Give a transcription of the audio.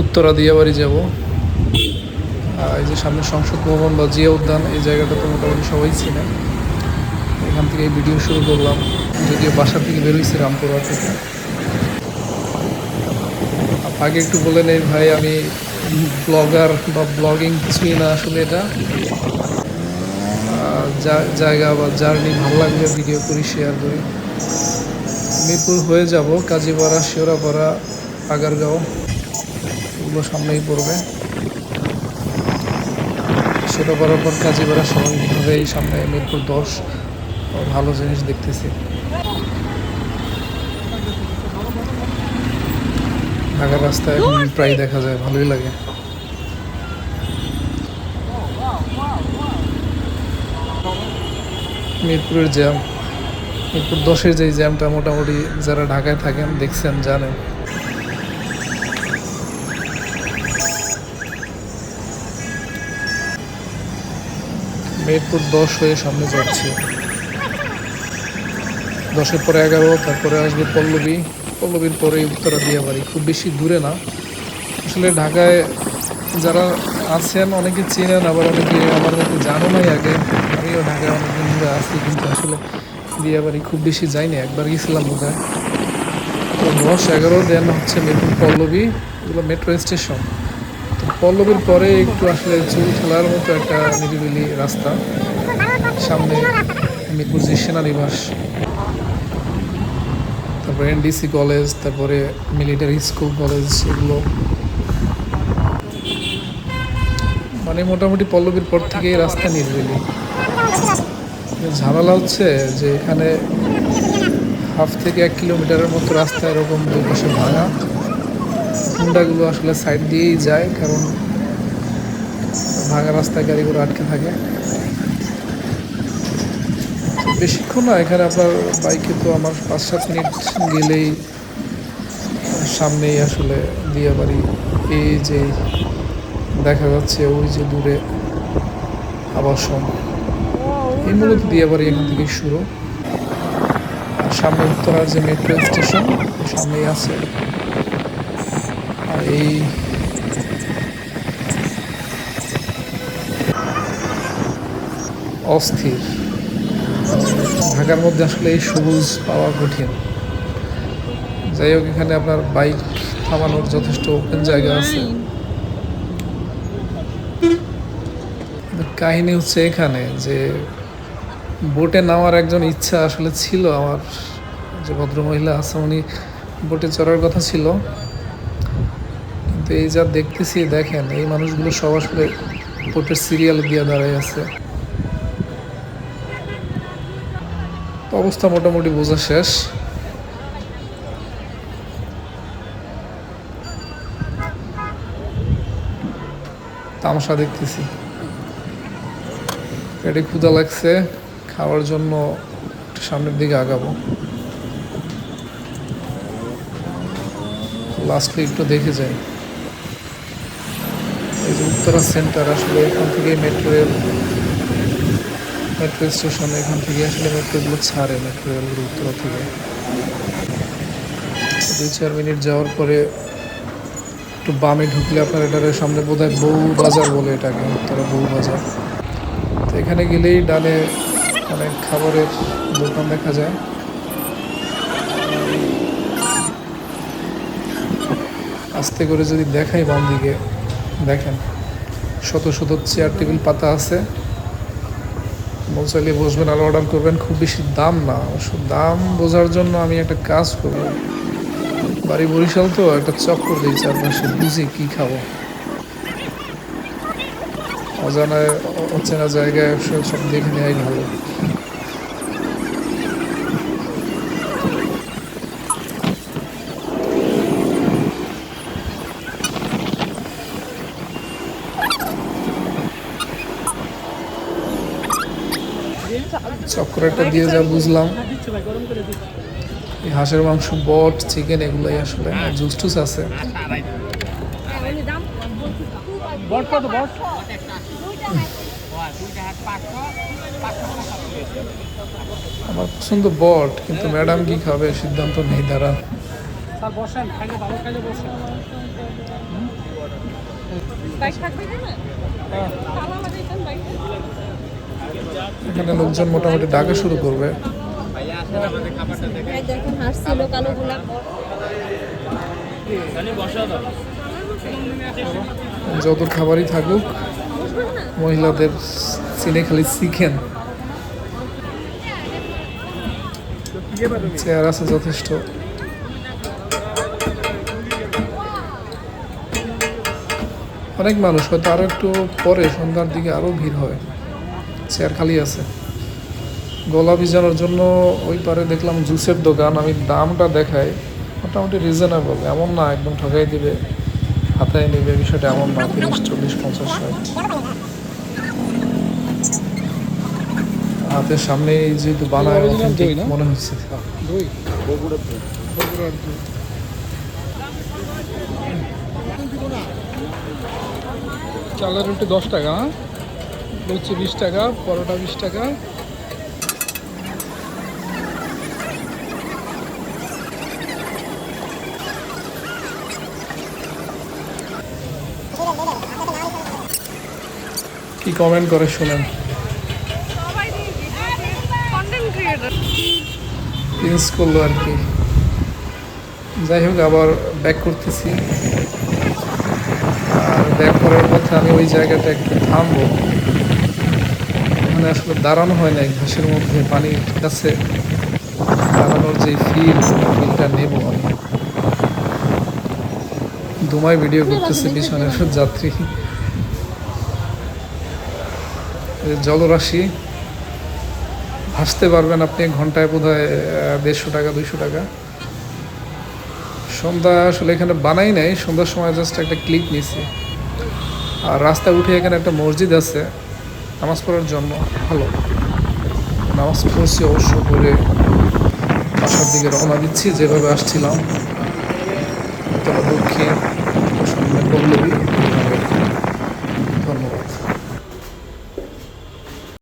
উত্তরা দিয়াবাড়ি যাব। এই যে সামনে সংসদ ভবন বা জিয়া উদ্যান, এই জায়গাটা তো মোটামুটি সবাই চিনে। এখান থেকে ভিডিও শুরু করলাম। যদিও বাসা থেকে বেরোইছি রামপুরা থেকে। আগে একটু বলে নেই ভাই, আমি ব্লগার বা ব্লগিং কিছুই না আসলে এটা। জায়গা বা জার্নি ভালো লাগলে ভিডিও করি শেয়ার করি। মিরপুর হয়ে যাব, কাজীপাড়া, শিওরাপাড়া, আগারগাঁও। এগুলো সামনেই পড়বে। সেটা করার পর কাজীপাড়া স্বাভাবিকভাবে এই সামনে মিরপুর দশ। ভালো জিনিস দেখতেছি। ঢাকার রাস্তায় এখন প্রায় দেখা যায়, ভালোই লাগে। মিরপুরের জ্যাম। মিরপুর দশের যে জ্যামটা মোটামুটি যারা ঢাকায় থাকেন দেখছেন, জানেন। মিরপুর দশ হয়ে সামনে যাচ্ছে। দশের পরে এগারো, তারপরে আসবে পল্লবী। পল্লবীর পরে উত্তরা দিয়াবাড়ি খুব বেশি দূরে না। আসলে ঢাকায় যারা আছেন অনেকে চেনেন, আবার অনেকে আমার মতো জানো নাই আগে। আমিও ঢাকায় অনেকদিন ধরে আছি, কিন্তু আসলে দিয়াবাড়ি খুব বেশি যাইনি। একবার গেছিলাম বোধ হয় তো দশ এগারো দেন হচ্ছে মিরপুর পল্লবী এগুলো মেট্রো স্টেশন পল্লবীর পরে একটু আসলে চুল খেলার মতো একটা নিরিবিলি রাস্তা। সামনে মিরপুর যে সেনানিবাস, তারপরে এনডিসি কলেজ, তারপরে মিলিটারি স্কুল, কলেজ এগুলো। মানে মোটামুটি পল্লবীর পর থেকে রাস্তা নির্বিলি। ঝামেলা হচ্ছে যে এখানে হাফ থেকে এক কিলোমিটারের মতো রাস্তা এরকম দুই পাশে ভাঙা। হুন্ডাগুলো আসলে সাইড দিয়েই যায় কারণ ভাঙা রাস্তায় গাড়িগুলো আটকে থাকে। বেশিক্ষণ না এখানে আপনার বাইকে তো আমার পাঁচ সাত মিনিট গেলেই সামনেই আসলে দিয়াবাড়ি এই যে দেখা যাচ্ছে ওই যে দূরে আবাসন এই মূলত দিয়াবাড়ি এখান থেকে শুরু। সামনে উত্তরার যে মেট্রো স্টেশন সামনেই আছে। এই অস্থির। ঢাকার মধ্যে আসলে এই সবুজ পাওয়া কঠিন। যাই হোক, এখানে আপনার বাইক থামানোর যথেষ্ট ওপেন জায়গা আছে। কাহিনী হচ্ছে এখানে যে, বোটে নামার একজন ইচ্ছা আসলে ছিল আমার। যে ভদ্রমহিলা আছে, উনি বোটে চড়ার কথা ছিল। কিন্তু এই যা দেখতেছি, দেখেন, এই মানুষগুলো সব আসলে বোটের সিরিয়াল দিয়ে দাঁড়ায় আছে। তো অবস্থা মোটামুটি বোঝা শেষ। তামাশা দেখতেছি। পেটে ক্ষুদা লাগছে, খাওয়ার জন্য সামনের দিকে আগাবো। লাস্টলি একটু দেখে যাই। উত্তরা সেন্টার আসলে এখান থেকে মেট্রো রেল মেট্রো স্টেশন এখান থেকে আসলে মেট্রোগুলো ছাড়ে মেট্রো রেলগুলো উত্তরা থেকে। দুই, চার মিনিট যাওয়ার পরে একটু বামে ঢুকলে আপনার এটার সামনে বোধ হয় বউ বাজার বলে এটাকে, উত্তরা বউ বাজার। তো এখানে গেলেই ডালে অনেক খাবারের দোকান দেখা যায়। আস্তে করে যদি দেখাই বাম দিকে দেখেন। শত শত চেয়ার টেবিল পাতা আছে। মন চাইলে বসবেন, আলো অর্ডার করবেন, খুব বেশি দাম না। অবশ্য দাম বোঝার জন্য আমি একটা কাজ করব। বাড়ি বরিশাল তো, একটা চক্কর দিই চারপাশে, বুঝি কী খাব। অজানায় অচেনা জায়গায় সব দেখে নেওয়াই ভালো। চক্করটা দিয়ে যা বুঝলাম। এই হাঁসের মাংস বট চিকেন এগুলোই আসলে জুস টুস আছে। আমার পছন্দ বট কিন্তু ম্যাডাম কি খাবে? সিদ্ধান্ত নেই দাঁড়া স্যার বসেন খাইলে ভালো খাইলে বসেন। বাইক থাকবে এখানে? এখানে লোকজন মোটামুটি ডাকা শুরু করবে। যত খাবারই থাকুক মহিলাদের চিনে খালি চিকেন চেয়ার আছে যথেষ্ট। অনেক মানুষ হয়তো আরও একটু পরে সন্ধ্যার দিকে আরও ভিড় হয়। চেয়ার খালি আছে। গলা ভিজানোর জন্য ওই পারে দেখলাম জুসের দোকান। আমি দামটা দেখাই মোটামুটি রিজনেবল এমন না একদম ঠকাই দিবে হাতায় নেবে বিষয়টা এমন না তিরিশ চল্লিশ পঞ্চাশ ষাট। হাতের সামনে যেহেতু বানায় মনে হচ্ছে। দই। চালের রুটি দশ টাকা লুচি বিশ টাকা পরোটা বিশ টাকা। কি কমেন্ট করে শুনেন? প্রিন্স করল আর কি। যাই হোক আবার ব্যাক করতেছি। আর ব্যাক করার পথে আমি ওই জায়গাটা একটু থামবো। ওখানে আসলে দাঁড়ানো হয় না ঘাসের মধ্যে পানির কাছে দাঁড়ানোর যে ফিল ফিলটা নেব আমি। দুমায় ভিডিও করতেছে পিছনের যাত্রী। জলরাশি ভাসতে পারবেন আপনি ঘন্টায় বোধ হয় দেড়শো টাকা, দুইশো টাকা। সন্ধ্যা আসলে এখানে বানাই নাই, সন্ধ্যার সময় জাস্ট একটা ক্লিক নিছি। আর রাস্তায় উঠে এখানে একটা মসজিদ আছে। নামাজ পড়ার জন্য ভালো। নামাজ পড়ছি অবশ্য করে বাসার দিকে রওনা দিচ্ছি, যেভাবে আসছিলাম। তারা দক্ষিণ, সামনে পল্লবী।